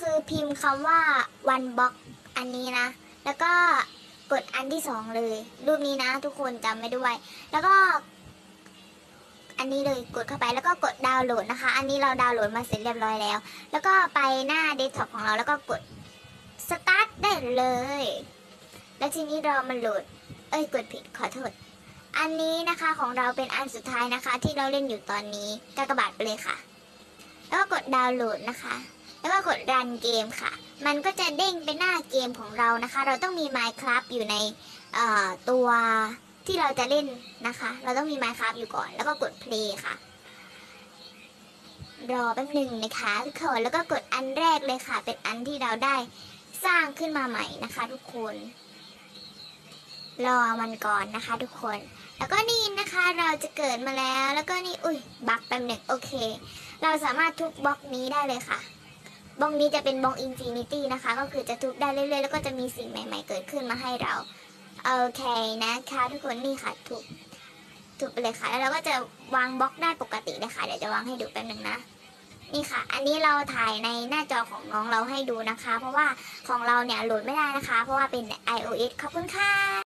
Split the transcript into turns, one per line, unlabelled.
คือพิมพ์คำว่า one box อันนี้นะ แล้วก็กดอันที่สองเลย รูปนี้นะ ทุกคนจำไม่ด้วย แล้วก็ อันนี้เลยกดเข้าไปแล้วก็กดดาวน์โหลดนะคะ อันนี้เราดาวน์โหลดมาเสร็จเรียบร้อยแล้ว แล้วก็ไปหน้าเดสก์ท็อปของเราแล้วก็กดสตาร์ทได้เลย แล้วทีนี้เรามาโหลด เอ้ยกดผิดขอโทษ อันนี้นะคะของเราเป็นอันสุดท้ายนะคะ ที่เราเล่นอยู่ตอนนี้กากบาทไปเลยค่ะ แล้วก็กดดาวน์โหลดนะคะ แล้วก็กดรันเกมค่ะ มันก็จะเด้งไปหน้าเกมของเรานะคะ เราต้องมี Minecraft อยู่ในตัวที่เราจะเล่นนะคะ เราต้องมี Minecraft อยู่ก่อน แล้วก็กด play ค่ะ รอแป๊บหนึ่งนะคะทุกคนแล้วก็กดอันแรกเลยค่ะ เป็นอันที่เราได้สร้างขึ้นมาใหม่นะคะทุกคนรอมันก่อนนะคะทุกคน แล้วก็นี่นะคะเราจะเกิดมาแล้ว แล้วก็นี่ อุ้ยบักแป๊บหนึ่งโอเค เราสามารถทุบบล็อกนี้ได้เลยค่ะ บล็อกนี้จะเป็นบล็อกอินฟินิตี้นะคะ ก็คือจะทุบได้เรื่อยๆ แล้วก็จะมีสิ่งใหม่ ๆ เกิดขึ้นมาให้เรา โอเคนะคะทุกคนนี่ค่ะทุบทุบไปเลยค่ะ แล้วเราก็จะวางบล็อกได้ปกติเลยค่ะ เดี๋ยวจะวางให้ดูแป๊บหนึ่งนะ นี่ค่ะ อันนี้เราถ่ายในหน้าจอของน้องเราให้ดูนะคะ เพราะว่าของเราเนี่ยโหลดไม่ได้นะคะ เพราะว่าเป็น iOS ขอบคุณค่ะ